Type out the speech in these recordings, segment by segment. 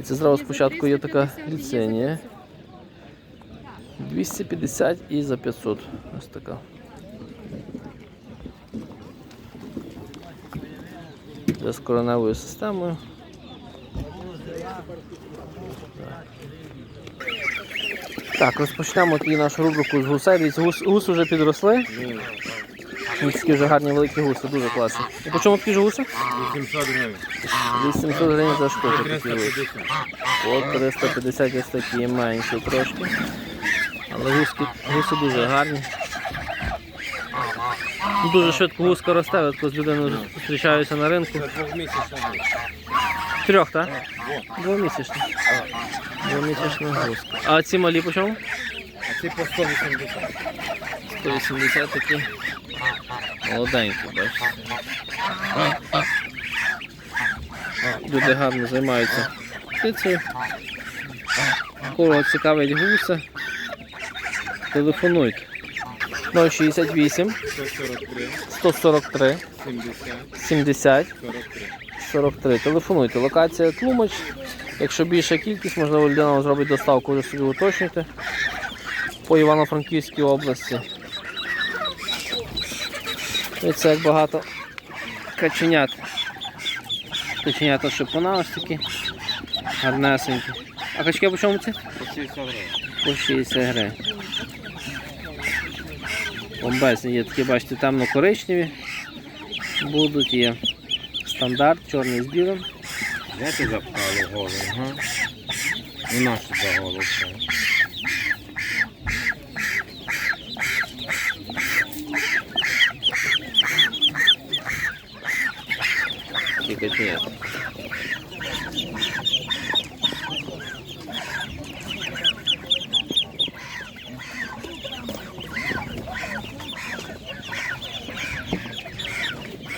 І це зразу спочатку є така ліцензія. 250 і за 500. Ось така. Це з короневою системою. Так, розпочнемо тоді нашу рубрику з гусей. Гус, гуси вже підросли. Ось такі вже гарні великі гуси, дуже класні. І по чому такі ж гуси? 800 гривень. 800 гривень за штуку. Такі гуси. 350. По 350 ось такі менші трошки. Але гуски, гуси дуже гарні. Дуже швидко гуска росте, з людиною зустрічаюся на ринку. Трьох, так? Двомісячна. Двомісячна гуска. А ці малі по чому? А ці по 180. 180 такі. Молоденькі, бачите. Люди гарно займаються птицею. Кого цікавить гуси. Телефонуйте. 068 143, 143 70, 70 43. 43. Телефонуйте. Локація Тлумач. Якщо більша кількість, можливо, людина зробить доставку, ви собі уточнюйте. По Івано-Франківській області. Це як багато каченят. Каченята шипуна ось такі. Гарнесенькі. А качки по чому ці? По 60 гривень. По 60 гривень. Бомбезні є такі, бачите, темно-коричневі. Будуть є стандарт, чорний з білим. Де ти запхали голову? Ага. І нашу за голову. Такі каченята.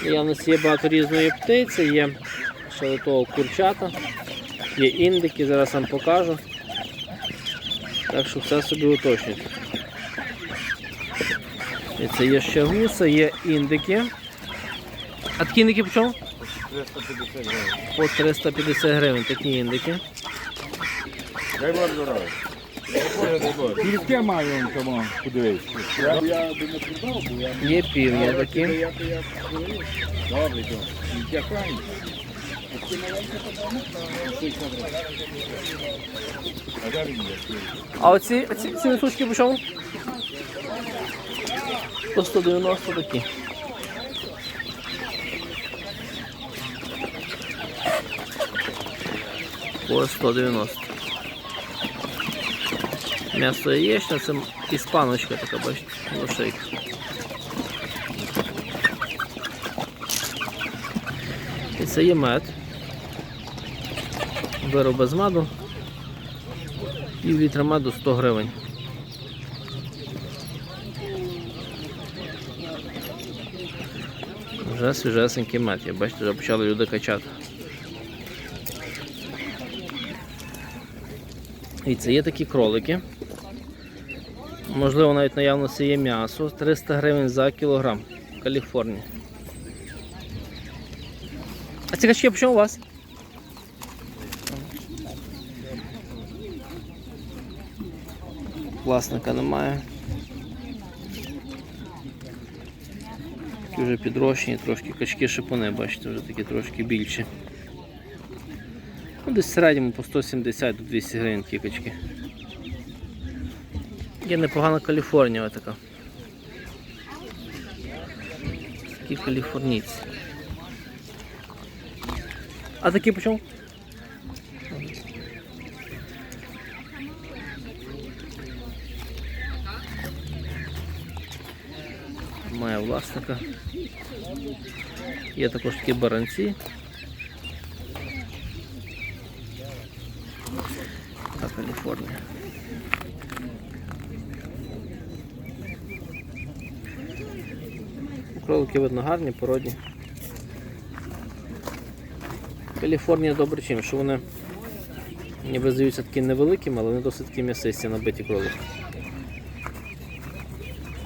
Я у нас є багато різної птиці, є ще до того курчата, є індики, зараз вам покажу. Так що все собі уточнюйте. І це є ще гуси, є індики. А такі індики по чому? 350 гривень. По 350 гривень такі індики. Дай Бог здоров'я. Дай маю он тому подивитися. Я я би не продав, бо я Є півні такі. я я Добре, то. Тільки. А оці, оці ці несучки по чому? По 190 такі. По 190. М'ясо яєчня, це іспаночка така, бачите, лошейка. І це є мед. Вироби з меду. Пів літра меду 100 гривень. Вже свіжесенький мед, я бачите, вже почали люди качати. І це є такі кролики. Можливо, навіть наявності є м'ясо. 300 гривень за кілограм в Каліфорнії. А ці качки по у вас? Власника немає. Такі вже підрощені, трошки качки шипуни, бачите, вже такі трошки більші. Ну, десь в середньому по 170 до 200 гривень такі. Є непогана Каліфорнія така. Такі каліфорнійці. А такі по чому? Має власника. Є також такі баранці. Каліфорнія. Кролики видно гарні, породні. Каліфорнія добре чим, що вони ніби здаються такі невеликими, але вони досить такі м'ясисті набиті кролики.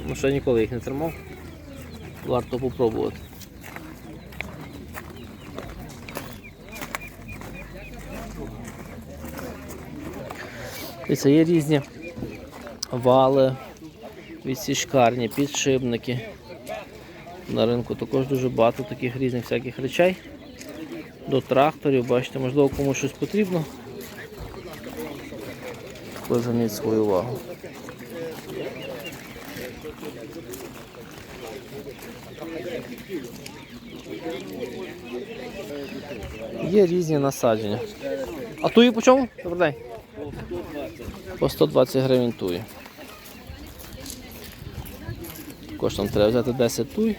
Ну, ще ніколи їх не тримав. Варто попробувати. Дивіться, є різні вали, відсічкарні, підшипники. На ринку також дуже багато таких різних всяких речей. До тракторів, бачите, можливо комусь щось потрібно. Також свою увагу. Є різні насадження. А туї по чому? Добрий день. По 120 гривень туї. Нам треба взяти 10 туй.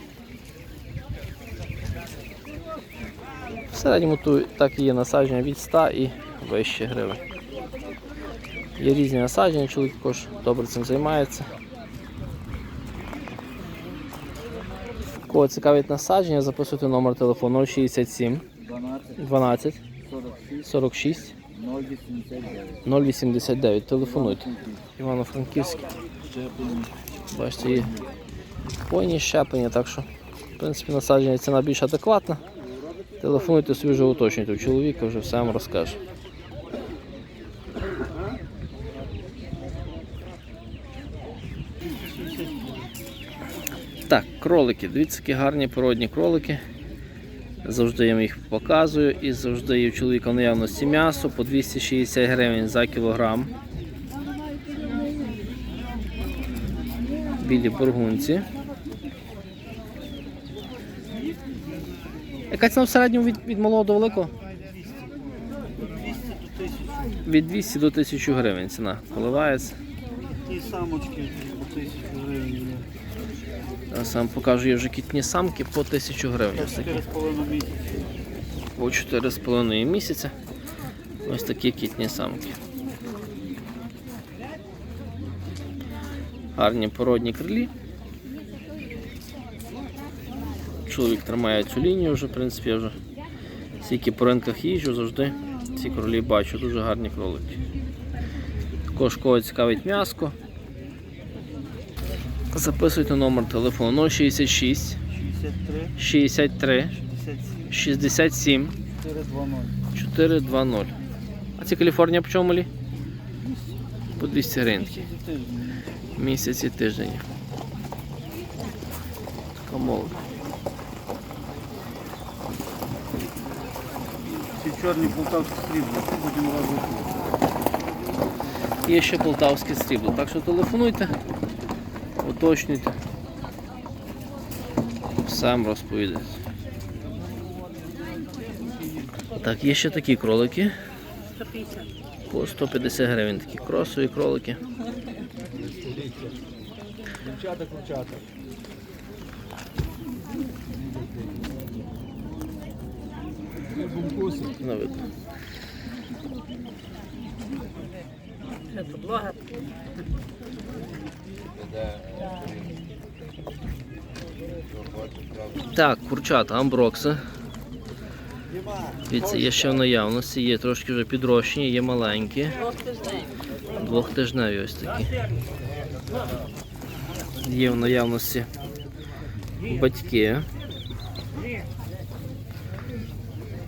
В середньому туй так і є насадження від 100 і вище гривень. Є різні насадження, чоловік також добре цим займається. Кого цікавить насадження, записуйте номер телефону 067 12, 12 46, 46 089. 089. Телефонуйте. Івано-Франківський. Бачите, є хвойні щеплення, так що, в принципі, насадження ціна більш адекватна. Телефонуйте собі вже уточнюйте у чоловіка, вже все вам розкаже. Так, кролики. Дивіться, які гарні породні кролики. Завжди я їх показую і завжди є у чоловіка в наявності м'ясо по 260 гривень за кілограм. білі бургунці. Яка ціна в середньому від, від малого до великого? Від 200 до 1000 гривень ціна коливається. Ті самочки по тисячу гривень. Сам покажу, є вже кітні самки по 1000 гривень. Ось такі. 4,5 місяці. По 4,5 місяця. Ось такі кітні самки. Гарні породні крилі. Чоловік тримає цю лінію вже, в принципі, я вже стільки по ринках їжджу, завжди ці кролі бачу, дуже гарні кролики. Також кого цікавить м'яско. Записуйте номер телефону 066 63, 63 67, 67 420. 420. А ці Каліфорнія по чому малі? По 200 гривень. Тільки тиждень. Така молода. Ці чорні полтавські срібла, потім разом. Є ще полтавське срібло. Так що телефонуйте, уточнюйте. Сам розповідаю. Так, є ще такі кролики. По 150 гривень такі кросові кролики. Курчата, курчата. Не видно. Так, курчата, амброкси. Дивіться, є ще в наявності, є трошки вже підрощені, є маленькі. Двохтижневі ось такі. Є в наявності батьки.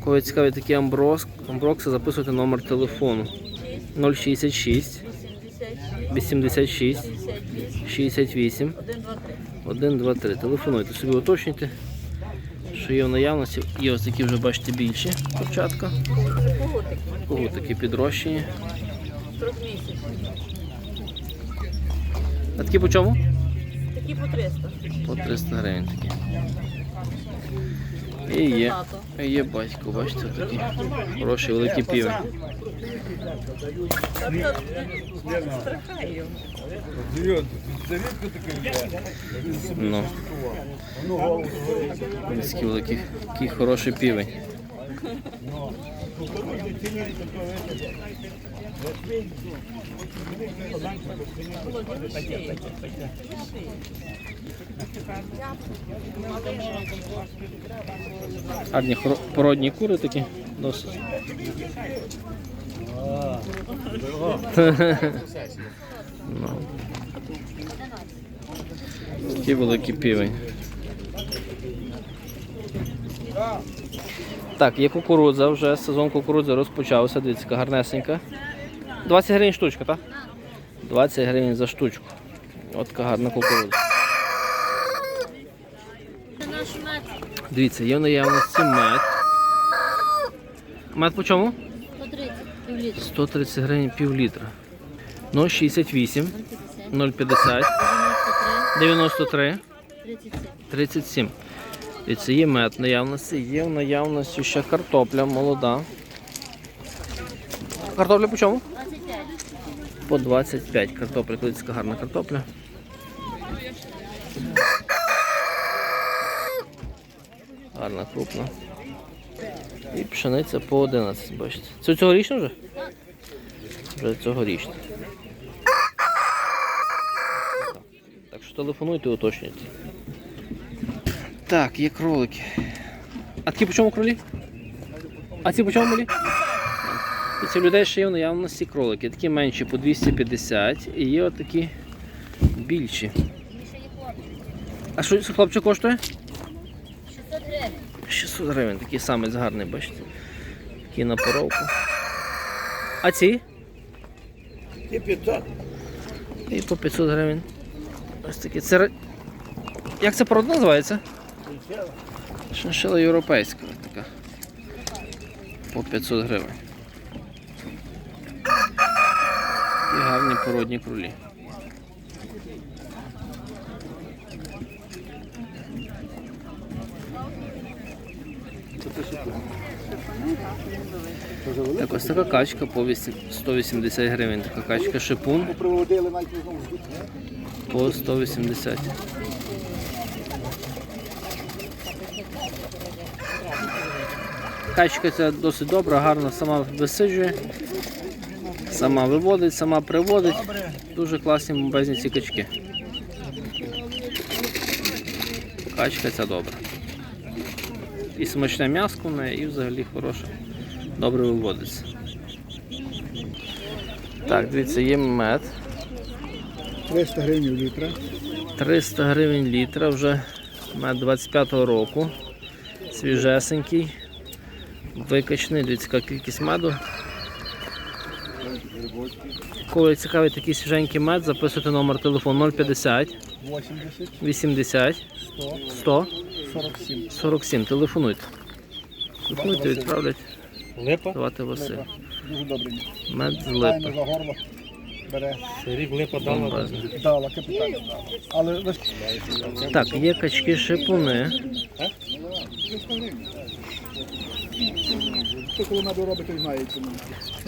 Кого цікаві такі амброс, амброкси, записуйте номер телефону 066 86 68 1, 2, 3. Телефонуйте собі, уточнюйте, що є в наявності. Є ось такі вже бачите більші курчатка. Кого такі підрощені. А такі по чому? Такі по 300. По 300 гривень такі. І є, і є батько, бачите, такі хороші великі піви. Ну. Ось великий, такий хороший півень. Гарні породні кури такі досить. Ну. Такий великий півень. Так, є кукурудза, вже сезон кукурудзи розпочався, дивіться, яка гарнесенька. 20 гривень штучка, так? 20 гривень за штучку. От така гарна кукурудза. Дивіться, є в наявності мед. Мед по чому? 130 півлітра. 130 гривень пів літра. Ну, 68, 0,50, 0,50, 93, 93, 37. 37. І це є мед в наявності, є в наявності ще картопля молода. Картопля по чому? 25. По 25. Картопля, клицька гарна картопля. Гарна крупна. І пшениця по 11, бачите. Це цьогорічно вже? Вже цьогорічно. Так що телефонуйте, уточнюйте. Так, є кролики. А такі по чому кролі? А ці по чому малі? І ці людей ще є в наявності кролики. Такі менші по 250 і є отакі більші. А що це хлопчик коштує? 600 гривень. 600 гривень, такий самець гарний, бачите. Такий на поровку. А ці? І 500. І по 500 гривень. Ось такі. Це... Як це порода називається? Шиншила європейська така. По 500 гривень. І гарні породні кролі. Так, ось така качка по 8 180 гривень. Така качка шипун. По 180. Качка ця досить добра, гарно сама висиджує, сама виводить, сама приводить. Дуже класні бомбезні ці качки. Качка ця добра. І смачне м'ясо в неї, і взагалі хороше. Добре виводиться. Так, дивіться, є мед. 300 гривень літра. 300 гривень літра, вже мед 25-го року. Свіжесенький, викачений, дивіться, яка кількість меду. Коли цікавий такий свіженький мед, записуйте номер телефону 050 80, 80 100, 100 47. 47. Телефонуйте. Телефонуйте, відправлять. Липа? Звати Василь. Дуже добрий. Мед з липи. Бере. Рік липа. Дала, капітально дала. Але Так, є качки шипуни. хто коли меду робить, знає цьому.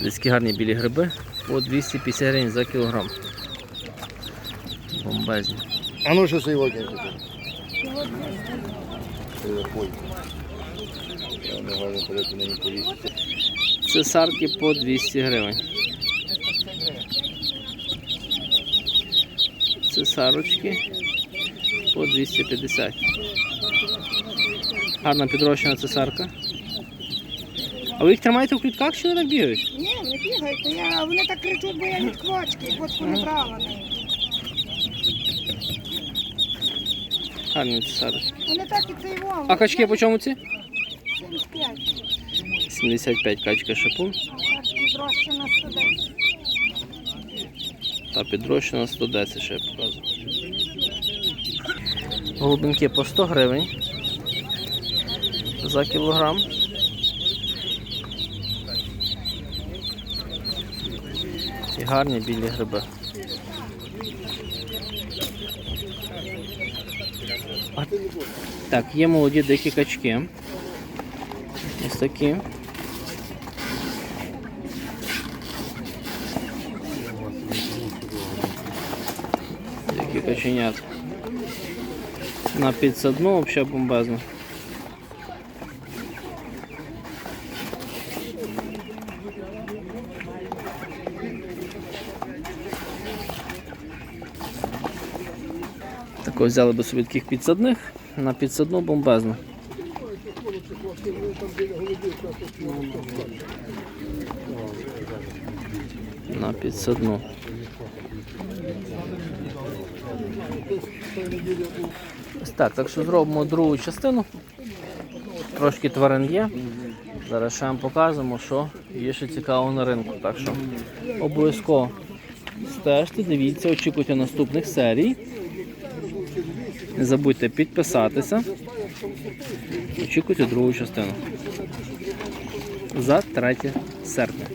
Людські гарні білі гриби по 250 гривень за кілограм. Бомбезні. А ну що ній полізти. Цесарки по 200 гривень. Цесарочки по 250. Гарна підрощена цесарка. А ви їх тримаєте в клітках чи вони так бігають? Ні, не бігайте, я, вони так кричуть, бо я від квочки, квочку не брала. Гарні цесарочки. Вони так і цей вон. А качки по чому ці? 75, 75 качка шипун так підрощена 110. Та підрощена 110 ще я показую. Голубинки по 100 гривень за кілограм. І гарні білі гриби. Так, є молоді дикі качки. Ось такі. Які каченят. На підсадну взагалі бомбезно. Так взяли би собі таких підсадних, на підсадну бомбезно. На підсадну. Так, так що зробимо другу частину. Трошки тварин є. Зараз ще вам показуємо, що є ще цікаво на ринку. Так що обов'язково стежте, дивіться, очікуйте наступних серій. Не забудьте підписатися. Очікуйте другу частину. За 3 серпня.